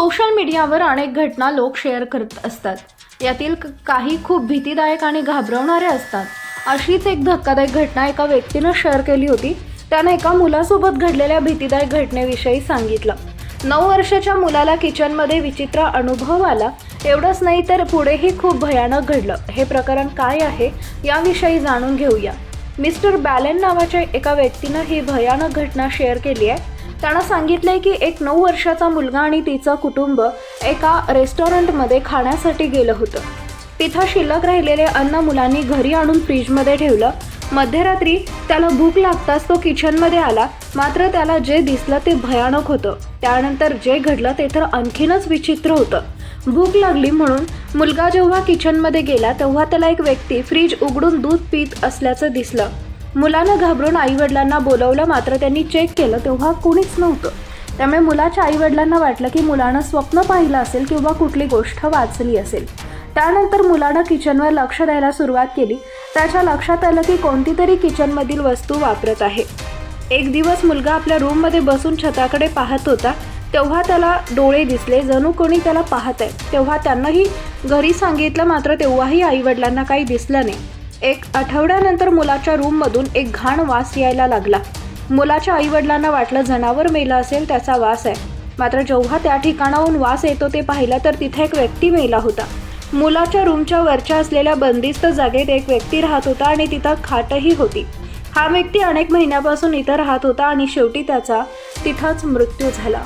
Social मीडियावर अनेक घटना लोक शेअर करत असतात. यातील काही खूप भीतीदायक आणि घाबरवणाऱ्या असतात. अशीच एक धक्कादायक घटना एका व्यक्तीनं शेअर केली होती. त्यानं एका मुलासोबत घडलेल्या भीतीदायक घटनेविषयी सांगितलं. नऊ वर्षाच्या मुलाला किचनमध्ये विचित्र अनुभव आला. एवढंच नाही तर पुढेही खूप भयानक घडलं. हे प्रकरण काय आहे याविषयी जाणून घेऊया. मिस्टर बॅलेन नावाच्या एका व्यक्तीनं ही भयानक घटना शेअर केली आहे. त्यानं सांगितलंय की एक नऊ वर्षाचा मुलगा आणि तिचं कुटुंब एका रेस्टॉरंटमध्ये खाण्यासाठी गेलं होतं. तिथं शिल्लक राहिलेले अन्न मुलांनी घरी आणून फ्रीजमध्ये ठेवलं. मध्यरात्री त्याला भूक लागताच तो किचनमध्ये आला. मात्र त्याला जे दिसलं ते भयानक होतं. त्यानंतर जे घडलं ते तर आणखीनच विचित्र होतं. भूक लागली म्हणून मुलगा जेव्हा किचनमध्ये गेला तेव्हा त्याला एक व्यक्ती फ्रीज उघडून दूध पित असल्याचं दिसलं. मुलानं घाबरून आईवडिलांना बोलवलं मात्र त्यांनी चेक केलं तेव्हा कुणीच नव्हतं. त्यामुळे मुलाच्या आईवडिलांना वाटलं की मुलानं स्वप्न पाहिलं असेल किंवा कुठली गोष्ट वाचली असेल. त्यानंतर मुलानं किचनवर लक्ष द्यायला सुरुवात केली. त्याच्या लक्षात आलं की कोणती तरी किचनमधील वस्तू वापरत आहे. एक दिवस मुलगा आपल्या रूममध्ये बसून छताकडे पाहत होता. तेव्हा त्याला डोळे दिसले. जणू कोणी त्याला पाहत आहे तेव्हा त्यांनाही घरी सांगितलं मात्र तेव्हाही आईवडिलांना काही दिसलं नाही. एक आठवड्यानंतर मुलाच्या रूममधून एक घाण वास यायला लागला. मुलाच्या आईवडिलांना वाटलं जनावर मेलं असेल त्याचा वास आहे. मात्र जेव्हा त्या ठिकाणाहून वास येतो ते पाहिलं तर तिथे एक व्यक्ती मेला होता. मुलाच्या रूमच्या वरच्या असलेल्या बंदिस्त जागेत एक व्यक्ती राहत होता आणि तिथं खाटही होती. हा व्यक्ती अनेक महिन्यापासून इथं राहत होता आणि शेवटी त्याचा तिथंच मृत्यू झाला.